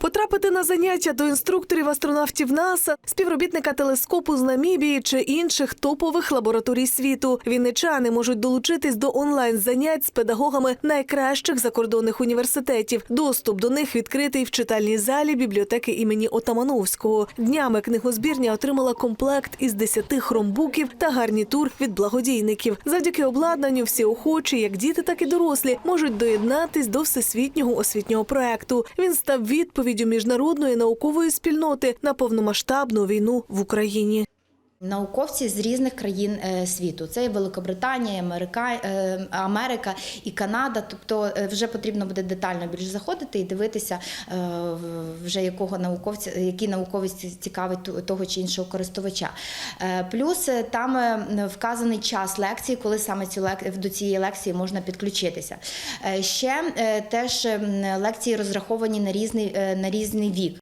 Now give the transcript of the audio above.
Потрапити на заняття до інструкторів астронавтів НАСА, співробітника телескопу з Намібії чи інших топових лабораторій світу. Вінничани можуть долучитись до онлайн занять з педагогами найкращих закордонних університетів. Доступ до них відкритий в читальній залі бібліотеки імені Отамановського. Днями книгозбірня отримала комплект із 10 хромбуків та гарнітур від благодійників. Завдяки обладнанню всі охочі, як діти, так і дорослі, можуть доєднатись до всесвітнього освітнього проекту. Він став відповіддю міжнародної наукової спільноти на повномасштабну війну в Україні. Науковці з різних країн е, світу. Це і Великобританія, Америка, е, Америка і Канада. Тобто е, вже потрібно буде детально більш заходити і дивитися, вже якого науковця, який науковець цікавить того чи іншого користувача. Плюс там вказаний час лекції, коли саме цю до цієї лекції можна підключитися. Ще теж лекції розраховані на різний, на різний вік.